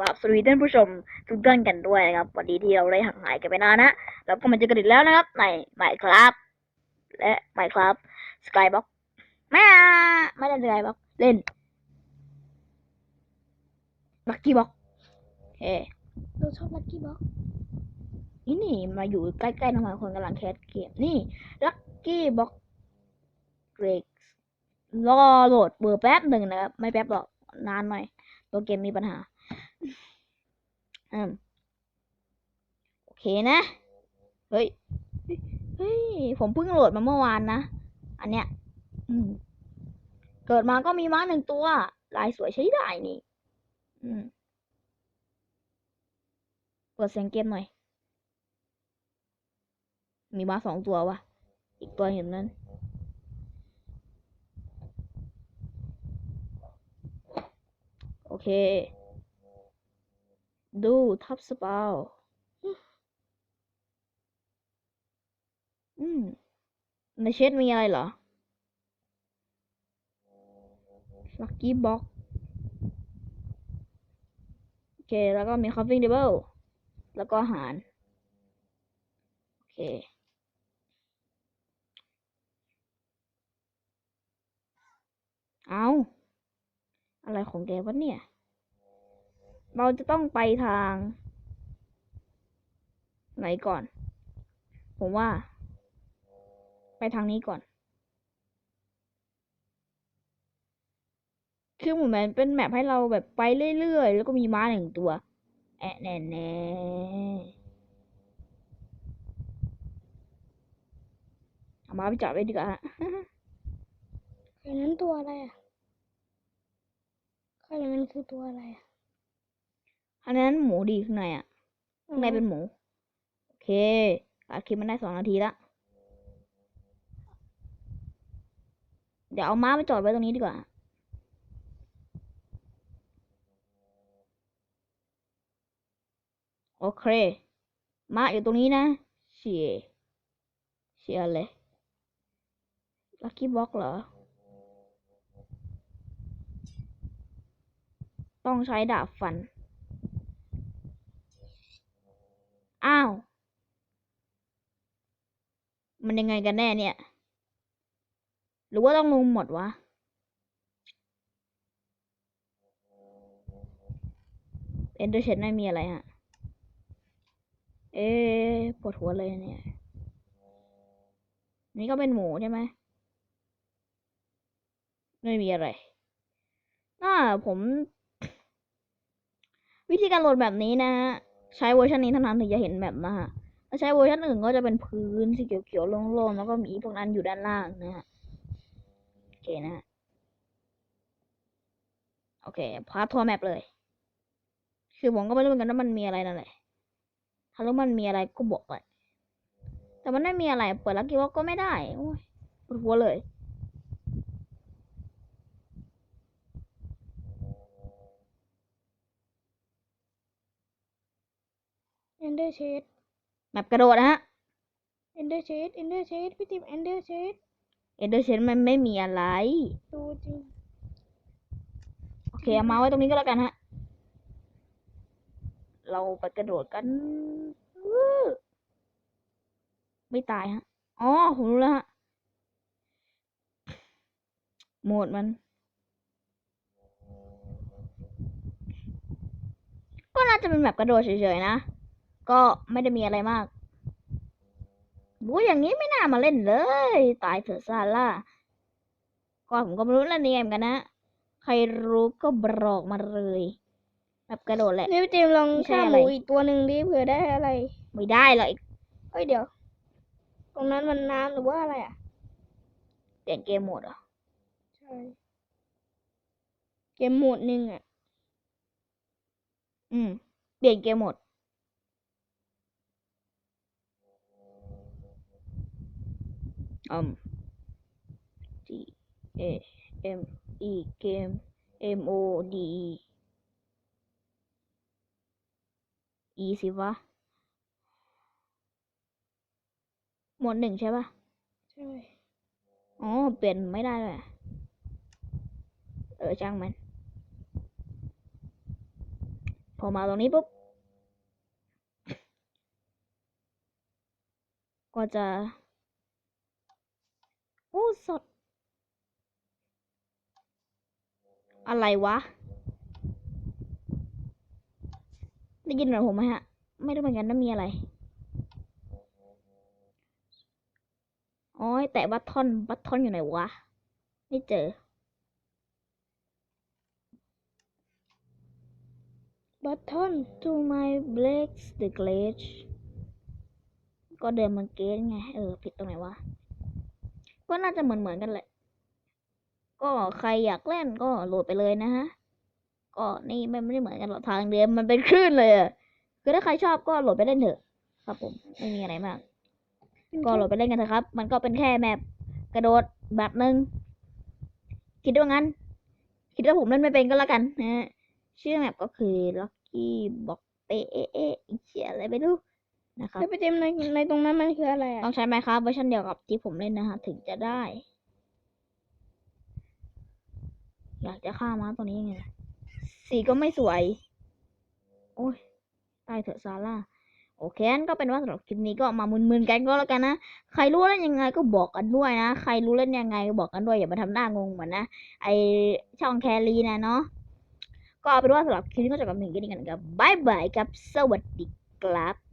ครับสวัสดีท่านผู้ชมทุกท่านกันด้วยนะครับวันนี้ที่เราได้ห่างหายกันไปนานนะแล้วก็มาเจอกันอีกแล้วนะครับในใหม่ครับและใหม่ครับสกายบ็อกไม่อะไม่เล่นสกายบ็อกเล่นลักกี้บ็อกเฮ้เราชอบลักกี้บ็อกนี่นี่มาอยู่ใกล้ๆทำไมคนกำลังแคสเกมนี่ลักกี้บ็อกเรกรอโหลดเบอร์แป๊บหนึ่งนะครับ ไม่แป๊บหรอกนานหน่อย ตัวเกมมีปัญหา อืมโอเคนะ เฮ้ย เฮ้ย ผมเพิ่งโหลดมาเมื่อวานนะ อันเนี้ย อืม เกิดมาก็มีม้าหนึ่งตัว ลายสวยใช้ได้นี่ อืม เปิดเสียงเกมหน่อย มีม้าสองตัววะอีกตัวเห็นนั้นโอเค ดูทับสปาวอืม ในเชดมีอะไรเหรอลักกี้บ็อกโอเค แล้วก็มีคอฟฟิ n งเดเบิลแล้วก็อาหาร โอเค เอา อะไรของแกวะเนี่ย เราจะต้องไปทาง ไหนก่อน ผมว่า ไปทางนี้ก่อน คือเหมือนเป็นแมปให้เราแบบไปเรื่อยๆ แล้วก็มีม้าหนึ่งตัว แอะแน่แน่เอาม้าไปจอดไว้ดีกว่าฮะไอ้นั้นตัวอะไรอะไอ้นั้นคือตัวอะไรอะ อันนั้นหมูดีข้างในอะข้างในเป็นหมู โอเคอัดคลิปมันได้สองนาทีละเดี๋ยวเอาม้าไปจอดไว้ตรงนี้ดีกว่า โอเค ม้าอยู่ตรงนี้นะ เชียร์เชียร์เลย ลัคกี้บ็อกเหรอ ต้องใช้ดาบฟัน อ้าว มันยังไงกันแน่เนี่ย หรือว่าต้องลงหมดวะ เอ็นเดอร์เชนไม่มีอะไรฮะ เอ๊ะปวดหัวเลยเนี่ย นี่ก็เป็นหมูใช่ไหม ไม่มีอะไรน่าผม วิธีการโหลดแบบนี้นะฮะ ใช้เวอร์ชันนี้เท่านั้นถึงจะเห็นแบบนะฮะถ้าใช้เวอร์ชันอื่นก็จะเป็นพื้นสีเขียวๆโล่งๆแล้วก็มีพวกนั้นอยู่ด้านล่างนะฮะโอเคนะฮะโอเคพาทัวร์แมปเลย คือผมก็ไม่รู้เหมือนกันว่ามันมีอะไรนั่นแหละถ้ารู้มันมีอะไรก็บอกไปแต่มันไม่มีอะไรเปิดลักกี้วอลก็ไม่ได้โอ้ยปวดหัวเลย อนเดอร์เชดแมปกระโดดนะฮะเอนเดอร์เชดเอนเดอร์เชดพี่ติมเอนเดอร์เชดเอเดอร์เชนมันไม่มีอะไรดูจริงโอเคเอามาไว้ตรงนี้ก็แล้วกันฮะ เราไปกระโดดกันวู้ไม่ตายฮะ อ๋อ ผมรู้แล้วฮะ โหมดมัน ก็น่าจะเป็นแบบกระโดดเฉยๆนะ ก็ไม่ได้มีอะไรมากบูอย่างนี้ไม่น่ามาเล่นเลย ตายเถอะซาร่าก็ผมก็ไม่รู้เล่นยังไงเหมือนกันนะ ใครรู้ก็บอกมาเลย แบบกระโดดแหละนี่พี่ติมลองไม่ใช่ฆ่าอะหไรมูอีกตัวหนึ่งดิเผื่อได้อะไร ไม่ได้หรอกอีกเฮ้ยเดี๋ยว ตรงนั้นมันน้ำหรือว่าอะไรอะ เปลี่ยนเกมโหมดเหรอ ใช่ เกมโหมดหนึ่งอะ อืม เปลี่ยนเกมโหมด อืม G A M E เกม M O D E E สิวะ หมวดหนึ่งใช่ปะใช่ อ๋อ เปลี่ยนไม่ได้เลยอะเออช่างมัน พอมาตรงนี้ปุ๊บ ก็จะโอ้สด อะไรวะ ได้ยินเหรอผมไหมฮะ ไม่รู้เหมือนกันว่ามีอะไรอ๋อแต่บัตทอน บัตทอนอยู่ไหนวะ ไม่เจอ บัตทอน to my breaks the glitch ก็เดินมันเกตไง เออ ผิดตรงไหนวะ ก็น่าจะเหมือนเหมือนๆกันแหละ ก็ใครอยากเล่นก็โหลดไปเลยนะฮะ ก็นี่ไม่ไม่ได้เหมือนกันหรอกทางเดิมมันเป็นคลื่นเลยอะคือถ้าใครชอบก็โหลดไปเล่นเถอะ ครับผมไม่มีอะไรมาก ก็โหลดไปเล่นกันเถอะครับ มันก็เป็นแค่แมปกระโดดแบบหนึ่งคิดว่างั้น คิดว่าผมเล่นไม่เป็นก็แล้วกันนะฮะชื่อแมปก็คือ Lucky Box เปเอะเอะอีเชียอะไรไม่รู้ นะครับแล้วไปเต็มในในตรงนั้นมันคืออะไรอะต้องใช้ไมค์ครับเวอร์ชันเดียวกับที่ผมเล่นนะฮะถึงจะได้ อยากจะฆ่าม้าตัวนี้ยังไงล่ะสีก็ไม่สวย โอ้ยตายเถอะซาร่าโอเคงั้นก็เป็นว่าสำหรับคลิปนี้ก็มามึนๆกันก็แล้วกันนะ ใครรู้เล่นยังไงก็บอกกันด้วยนะ ใครรู้เล่นยังไงก็บอกกันด้วยอย่ามาทำหน้างงเหมือนนะ ไอช่องแครีนะเนาะ ก็เอาเป็นว่าสำหรับคลิปนี้ก็จบกับหนึ่งกันนี้กันนะครับบายบายกับ สวัสดีครับ